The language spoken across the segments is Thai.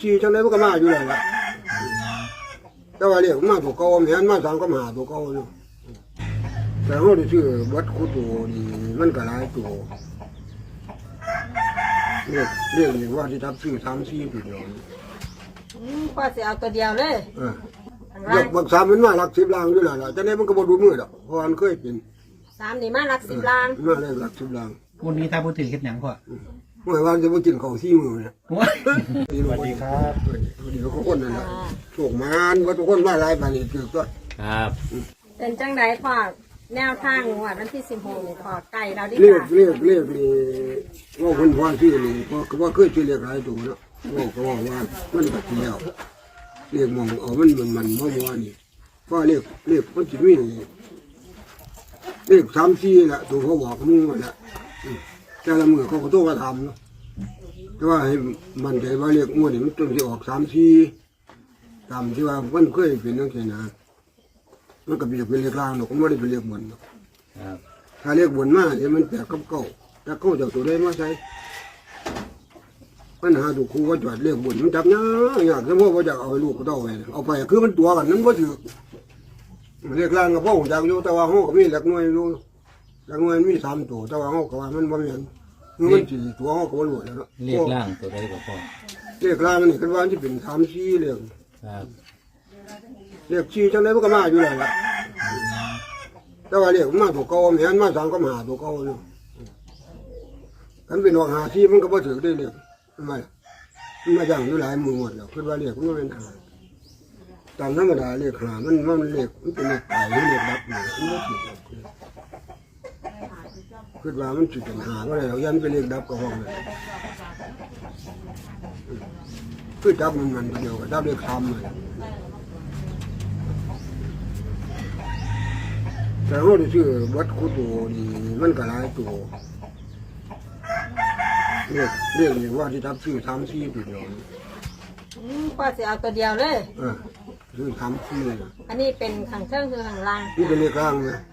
ชี้จังไดมันก็มาอยู่แล้วล่ะแต่ว่าเรียกมาตัวเก่าแม่นมาสามก็มาหาตัวเก่าอยู่แต่เฮาได้ชื่อวัดคุตัวนี่มันก็หลายตัวเรียกเรียกว่าที่ทับชื่อสามสี่ตัวเดียวนี่อืมพ่อสิเอาตัวเดียวเลยเออข้ากบักสามมันมาหลักสิบลางอยู่แล้วล่ะจังไดมันก็บดูมือดอกเพราะมันเคยเป็นสามนี่มาหลักสิบล้านมาเลยหลักสิบลางวันนี้ถ้าพูดถึงเฮ็ดหยังพ่อ เมื่อวานจะมากินข้าวซี่มือเนี่ยโอ้ยสวัสดีครับสวัสดีทุกคนนั่นแหละโชคมานว่าทุกคนมาหลายปานนี้คือก็ครับ เป็นจังไดพ่อแนวทางงวดวันที่สิบหกนี่พ่อไก่เราดีเรียกกว่าเรียกเรียกนี่ว่าคนว่าชื่อนี่เพราะว่าเคยชื่อเรียกหลายตัวเนาะว่าก็ว่าว่ามันแบบเดียวเรียกมองเอามันมันมันว่าว่านี่เพราะเรียกเรียกมันจะมีเรียกสามสี่แหละตัวเขาบอกมึงนั่นแหละอืม แต่ละมือเขาก็ต้องมาทำเนาะแต่ว่าให้มันใจว่าเรียกงวดนี่มันต้องจะออกสามสี่ตามที่ว่ามันเคยเป็นนักเขียนนะมันก็เป็นเป็นเรียกล่างเนาะก็ไม่ได้เป็นเรียกบนเนาะครับถ้าเรียกบนมาเดี๋ยวมันแปลกกับเก่าแต่เก่าจากตัวได้มาใช้ปัญหาถูกครูก็จอดเรียกบนมันจับยากยากสมมติว่าจะเอาไปลูกก็ต้องเอาไปเอาไปคือมันตัวกันนั้นก็ถือเรียกล่างกับพ่อของจากอยู่แต่ว่าห้องก็มีหลักหน่วยอยู่หลักหน่วยมีสามตัวแต่ว่าห้องก็ว่ามันบ่มีอัน คือมันสี่ตัวห้องก็บ่รู้แล้วเนาะเรียกร่างตัวใดก็พ่อเรียกล่างนี่คือว่าที่เป็นสามสี่เรียกครับเรียกสี่จังไดมันก็มาอยู่แล้วล่ะแต่ว่าเรียกมาตัวเก่าแม่นมาสามก็มาหาตัวเก่าอยู่กันเป็นออกหาที่มันก็บ่ถือได้เลยทำไมมันมาอย่างอยู่หลายหมือหมดแล้วคือว่าเรียกมันเป็นหาตามธรรมดาเรียกหามันมันเรียกมันเป็นเรียกไก่เรียกดับเนี่ยมันไม่ถือ คือว่ามันถือเป็นหาก็เลยเรายันไปเรียกดับก็ห้องเลยคือดับมันมันเดียวกับดับเรียกทำเลยแต่เราได้ชื่อวัดคุโตนี่มันก็หลายตัวเรียกเรียกนี่ว่าที่ทับชื่อทำซี่ตัวเดียวนี่อืมพ่อสิเอาตัวเดียวเลยเออชื่อทำซี่นะอันนี้เป็นข้างเครื่องคือข้างล่างนี่เป็นเลขล่างนะข้าง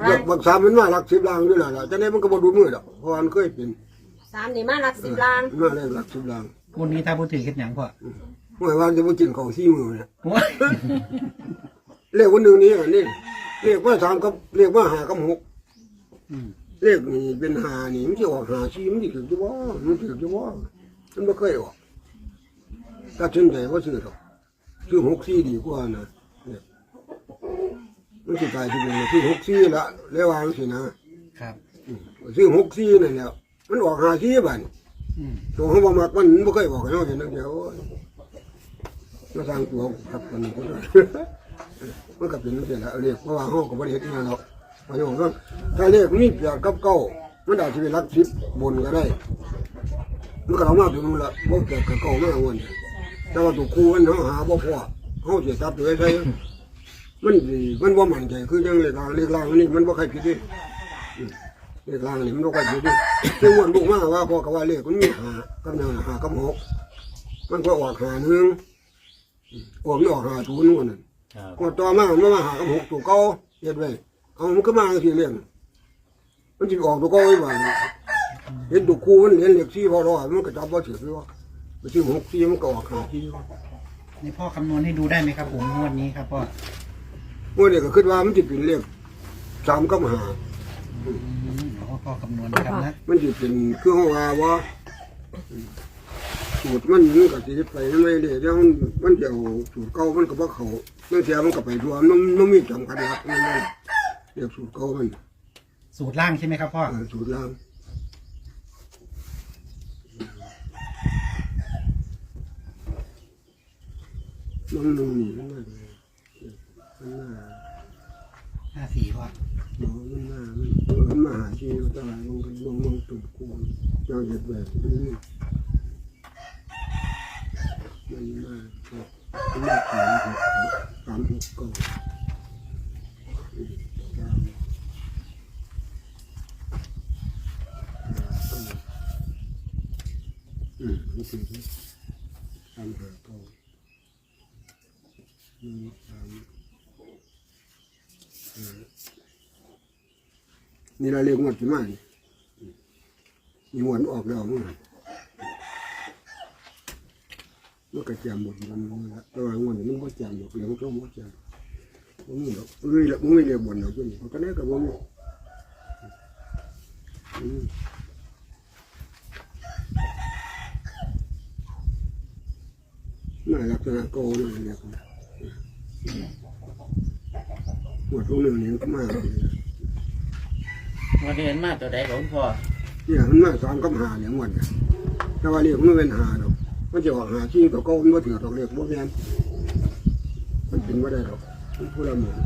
เรีล่ายงกบักสามมันมาหลักสิบล่างด้วยล่ะล่ะจะได้มันก็บ่ดูมือดอกเพราะว่ามันเคยเป็นสามนี่มาหลักสิบล้านมาได้หลักสิบล่างวันนี้ถ้าพูดถึงเฮ็ดหยังพ่อเมื่อวานจะมากินข้าวซี่มือเนี่ยโอ้ยเลขวันหนึ่งนี้อันนี้เลขว่าสามกับเลขว่าหากับหกอืมเลขนี่เป็นหานี่มันจะออกหาซี่มันจะถือจะว่ามันถือจะว่ามันไม่เคยออกตัดสินใจว่าซื้อหรอกซื้อหกซี่ดีกว่านะเนี่ย มันจะตายที่เป็นซื้อหกซี่ละเรียกว่าจังสินะครับ อืมซื้อหกซี่นั่นแหละมันออกหาซี่บัดนอืมตัวเขาบอกมักมันไม่เคยออกให้เราเห็นนั่นเดียวโอ้ยมาสร้างตัวครับคนนี้ก็ได้มันก็เป็นนั่นแหละเรียกเพราะว่าห้องก็บริเหตุงานหรอกเพราะฉะนั้นถ้าเรียกมีเปลียกกับเก้ามันอาจจะเป็นรักทิพย์บนก็ได้มันก็เอามาถึงนู่นละบ่เกิดกับเก่ามากวันนี้แต่ว่าตัวครูมันเขาหาบ่พอเขาเสียทรัพย์ตัวใช้ มันสิมันบ่มั่นใจคือยังเลขลางเลขลางนี่มันบ่ใครผิดดิอืมเลขลางนี่มันบ่ใครผิดดิซึ่งวันลูกมาว่าพ่อก็ว่าเลขมันมีหากับหนึ่งหากับหกมันก็ออกหาหนึ่งอืมออกไม่ออกหาศูนย์นู่นน่ะครับก็ต่อมามันมาหากับหกตัวเก่าเฮ็ดไว้เอามันก็มาสิเรื่องมันสิออกตัวเก่าไว้บ่าดนี้เห็นตัวครูมันเรียนเล็กซี่พอรอมันก็จับว่าเฉยว่าไปซื้อหกซี่มันก็ออกหาซี่นี่พ่อคำนวณให้ดูได้ไหมครับผมงวดนี้ครับพ่อ เมื่อเด็กก็คิดว่ามันจะเป็นเลขสามกับหาอืมเอาพ่อคำนวณนะครับนะมันจะเป็นเครื่องว่าว่าสูตรมันมันก็สิไปไม่เลยแล้วมันมันจะเอาสูตรเก่ามันก็บ่เขาเมื่อเสียมันก็ไปรวมน้ำน้ำมีจำกัดหลักมันนั่นเรียกสูตรเก่ามันสูตรล่างใช่ไหมครับพ่อ เออสูตรล่างน้ำนุ่มนี่มันน่ามันน่า ห้าสี่พ่อ หมอมันมา มันมาหาชีวตอะไรมันก็ลงลงตุ่มกูเจ้าเหยียดแบบนี้มันมามันมาสามหกสามหกก้าสามอืมนี่คือสามห้าเก้าหนึ่งสาม นี่เราเรียกงวดที่มานี่มีงวดออกแล้วมั้งมันก็แจมหมดมันละแต่ว่างวดนี้มันบ่แจมหมดเดี๋ยวมันก็บ่แจมบ่มีดอกเอ้ยละมึงไม่เรียกบนดอกตัวนี้ก็ได้ก็บ่มีอืมน่าลักษณะโกนี่เรียกนะหมดตรงนึงนี่ก็มาเลย วันนี้เห็นมาตัวใดของพ่อเนี่ยมันมาสอนกับหาเนี่ยงวดเนี่ยแต่ว่าเรียกมันเป็นหาดอกมันจะออกหาที่ตัวเก็มันบ่ถือดอกเรียกบ่แม่นมันเป็นบ่ได้ดอกมันผู้ละหมื่น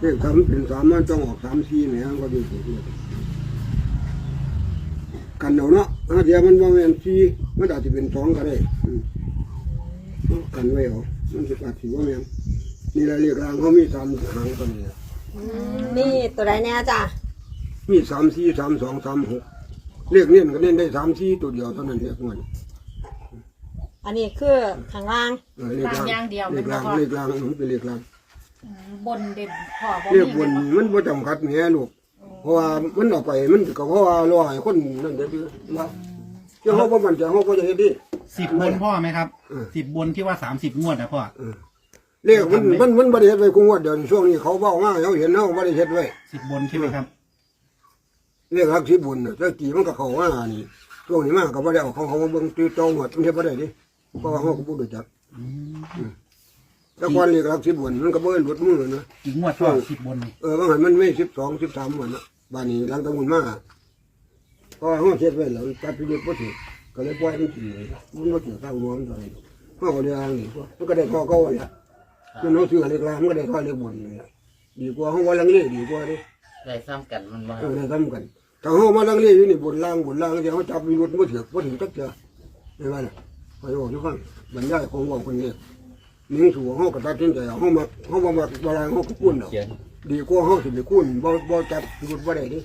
เรียกทำเป็นสามมันต้องออกสามสี่แหม่ก็ดีสุดเลยกันเอาเนาะถ้าเดี๋ยวมันบ่แม่นสี่มันอาจจะเป็นสองก็ได้อืมเอากันไว้เอามันสิอาจสิบ่แม่นนี่ละเรียกรางเขามีสามหางตัวนี้อืมนี่ตัวใดแน่จ้ะ มีสามสี่สามสองสามหกเรียกเน้นก็เน้นได้สามสี่ตัวเดียวเท่านั้นเรียกมันอันนี้คือข้างล่าง เออเรียกรางตามอย่างเดียว เรียกรางมันบ่พอเรียกรางมันเป็นเรียกราง บนเด่นพ่อบ่เรียกมีบนแม่นบ่มันบ่จำกัดแหม่ลูก เพราะว่ามันออกไปมันก็เพราะว่ารอให้คนนั่นเด้อว่าเจ้าเขาบ่มันใจเขาก็จะเฮ็ดดิ สิบบนพ่อไหมครับสิบบนที่ว่าสามสิบงวดนะพ่อเรียกมันมันมันบ่ได้เฮ็ดไว้คุงวดเดี๋ยวนี้ช่วงนี้เขาเว้ามาเขาเห็นเฮาบ่ได้เฮ็ดไว้สิบบนใช่ไหมครับ เรียกรักสิบุญน่ะแต่กี่มันก็เข้ามานี่ช่วงนี้มาก็บ่ได้เอาของเขามาเบิ่งตื้อตองหมดมันเฮ็ดบ่ได้ดิเพราะว่าเฮาก็บ่รู้จักแต่ก่อนเรียกรักสิบุญมันก็บ่ได้หลุดมือนะอีกงวดพ่อสิบบนนี่เออบางหันมันไม่สิบสองสิบสามวันนะบ้านนี้หลังตะมุนมาเพราะว่าห้องเช็ดไว้แล้วจับพิรุธบ่ถือก็เลยปล่อยมันกินเลยมันบ่ถือข้างรวมอะไรห้องก็เลยอ่างนี่พวกมันก็ได้ข้อเก่าเลยมันน้องเสือเล็กลางมันก็ได้ข้อเล็กบนเลยอะดีกว่าห้องว่าลังเลดีกว่าเดิได้ซ้ำกันมันมาเออได้ทำกัน ถ้าห้องมาลังเลอยู่นี่บนล่างบนล่างเดี๋ยวเขาจับพิรุธบ่ถือบ่ถือตักเจอไม่ว่าน่ะไปบอกทุกฟังบรรยายของบอกคนนี้นิ่งสู่ห้องก็ตัดสินใจเอาห้องมาห้องมามาบาลางห้องก็กุ้นเอาเขียนดีกว่าเขาสิไปคุ้นบ่บ่จับพิรุธบ่ได้ดิ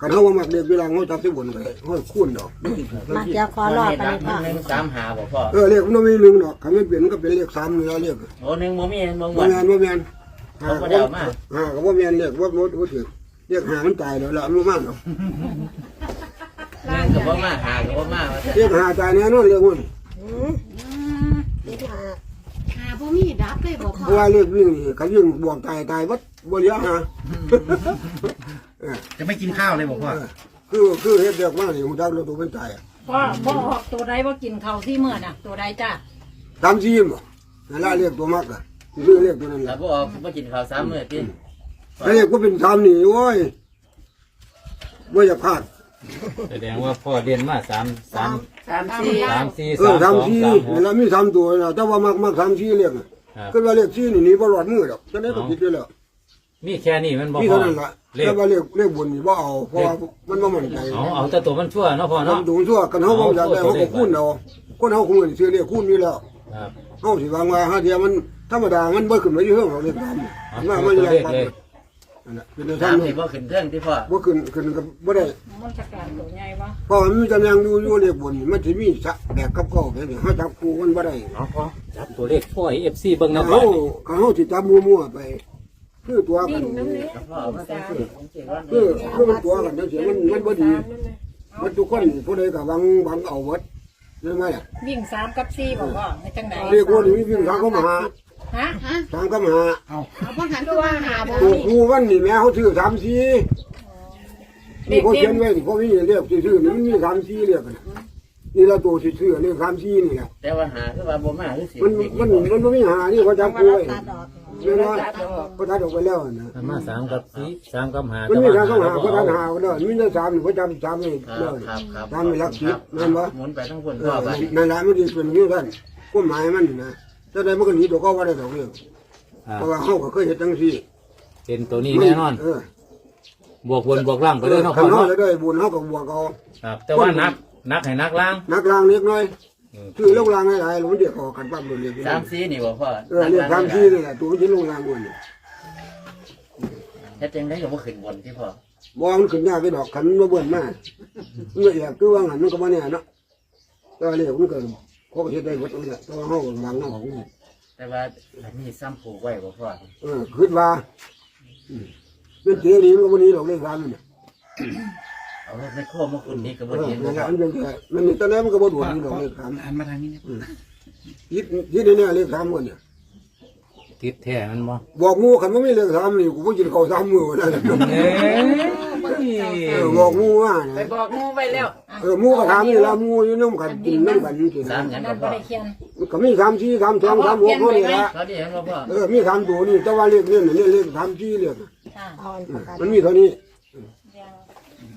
กันเขาว่ามักเด็กเวลาเขาจับสิบนไปเขาคุ้นดอกมันสิถูกมาเกี่ยวคอรอดไปรัเลยพ่อหนึ่งสามหาบ่พ่อเออเลขมันมีหนึ่งดอกคันไม่เปลี่ยนมันก็เป็นเลขสามนี่แล้วเลขโอ้หนึ่งบ่มีบ่หมบ่ดแม่นบ่แม่นหาเขาบ่ก็ได้เอามาหาก็บ่แม่นเลขบ่บ่บ่ถือ เลขหามันตายแล้วล่ะมันบ่มาดอกหนึ่งก็บ่มาหาก็บ่มาว่าเลขหาตายแน่นอนเลขมันอืมนี่ค่ะหาบ่มีดับเลยบ่พ่เพอราะว่าเลขวิ่งนี่คันวิ่งบวกตายตายวัดบ่เหลือหาเออจะไม่กินข้าวเลยบอกพ่อคือคือเฮ็ดเด็กมานี่ฮู้จักแล้วตัวเป็นตายอะพ่อพ่อออกตัวใดบ่กินข้าวที่มื้อน่ะ ตัวใดจ้าตามซีมบ่นั่นล่ะเลขตัวมักอะคือเลขตัวนั้นแล้ล่ะวบ่ออกบ่กินข้าวสามมื้อติไอ้เนี่ยก็เป็นสามนี่โอ้ยว่าจะพลาด แสดงว่าพ่อเรียนมาสามสามสามสี่สามสี่เออสามสสาอมงสี่สามหกแล้วมีสามตัวนะแต่ว่ามากมากสามสี่เรียกน่ะครับ ก็ว่าเรียกสี่นี่หนี่บ่รอดมือดอกจะได้ก็คิดไว้แล้วมีแค่นี้มันบอกมีพ่อเท่านั้นล่ะเลข แต่ว่าเรียกเรียกบนนี่บ่เอาเพราะว่ามันบ่มั่นใจเอาเอาแต่ตัวมันชั่วเนาะพ่อเนาะ ทำดูชั่วกันเฮาบ่อยากได้เฮาก็คูณเอาคนเฮาคงสิซื้อเรียกคูณอยู่แล้วครับเฮาสิวางว่าหาเดียวมันธรรมดามันบ่ขึ้นมาอยู่เฮืองเราเรียกตามเอามาตัมันวจะเลขปัดเลย นั่นน่ะเป็นสาซั่มนนี่บ่ขึ้นเครื่องที่พ่อบ่ขึ้นขึ้นก็บ่ได้ มันจะการตัวใหญ่บ่เพราะมันมีตำแหน่งอยู่อยู่เรียกบนนี่มันสิมีสะแบกกับเก่าไปนี่เฮาจับคู่มันบ่ได้เอาพ่อจับตัวเลขพ่อเอฟซีเบิ่งนะพ่เขาอนี่เขาสิจับมั่วๆไป คือตัวกันพ่อเอามาจังซี่จังซี่ว่าคือคือมันตัวกันจังซี่มันมันบ่ดี มันทุกคนผู้ใดก็หวังหวังเอาเบิดใช่ไหมล่ะวิ่งสามกับสี่บ่พ่อในจังได๋เรียกว่านี่วิ่งทางเข้ามาหา ฮะทางเข้ามาหาเอาเอาบ่หันตัวหาบ่ตัวครูวันนี่แม่เขาถือสามสี่นี่เขาเขียนไว้เขามีเรียกชื่อนี่มันมีสามสี่เรียกกันนี่ละตัวชื่อเรียกสามสี่นี่แหละแต่ว่าหาคือว่าบ่มาคือสิมันมันมันบ่มีหานี่เขาจับมาคู่เราไว้ตัดออกเรียกว่าเขาตัดออกไปแล้วนะมันมาสามกับสี่สามกับหามันมีแต่ทางว่าเข้ามาหาเขาบ่ตัดเอาหาแล้วมีแต่สามนี่เขาจำสามนี่ครัเด้บอครับครับตามไม่รักสิบนั่นวะหมุนไปทั้งคนเอพ่ออไปนั่นแหละมันจะเป็นอย่างนี้ท่านกฎหมายมันนะ แต่ใดมันก็หนีตัวก็ว่าได้ดอกเรื่องครับเพราะว่าเขาก็เคยเห็นจังซี่เป็นตัวนี้แน่นอน เออบวกบนบวกล่างไปเลยเนาะคัพ่อนเขาเนาะจะได้บุญเขาก็บวกเอาครับ แต่ว่านักนักให้นักล่างนักลางเล็กน้อยอืมคือลงลางหลายๆหลวงเดียวขอกันปั๊บโดนเรียกสามสี่นี่บ่พ่อเออเรียกสามซี่นี่แหละตัวมันจะลงลางบนนี่เฮ็ดจังได๋ก็บ่ขึ้นบนที่พ่อมองมันขึ้นยากไปดอกขันมันบ่เบิ่นมากมันก็อยากคือว่างันมันก็บ่แน่เนาะแต่ว่าเรียกมันก็ เขาก็เฮ็ดได้หมดนั่นแหละแต่ว่าเฮาก็วางเอาของนี่แต่ว่าอันนี้ซ้ำผูกไว้บ่พ่อเออคิดว่าอืมเป็นเจดีย์มันก็บ่หนี้ดอกเลขสามนี่น่ะเอารถไมโครมาคุณนี่ก็เอบ่อเห็นนั่บ่นแหพ่ละอมันเป็นแค่มันนี่ตอนแรกมันก็บ่ด่วนนี่ดอกเลขสามหันมาทางนี้นะยิดยิดในเนี่ยเลขสามคนเนี่ย ติดแท้มันบ่บอกงูคันมันไม่เลขสามนี่กูก็กินข้าวสามมือนั่นแหละ เอ้ เออบอกงูว่าไปนะบอกงูไปแล้วเออหมูก็ถามนี่ละหมูอยู่น้ำกันกินน้ำกันกินสามหยังนั่ก็นพ่อบ่ได้เขียนมันก็มีสามสี่สามสองสามหกคนนี่ละตอนนี้เห็นว่าพ่อเออมีสามตัวนี่แต่ว่าเลขเนี่ยเลขเลขสามสี่เลขค่ะเอาอันประกาศมันมีเท่านี้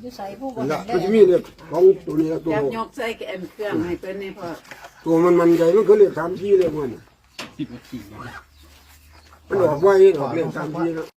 อยู่ใส่ผู้บ่นั่นเห็ละนได้มันจะมีเลขของตัวนี้ละตัวอยากยกใส่แกมเครื่องให้เพิ่นนี่พ่อตัวมันมันใหญ่มันคือเลขสามสี่เลขมันสิบกว่าขีดมันออกไว้ออกเลขสามสี่แล้ว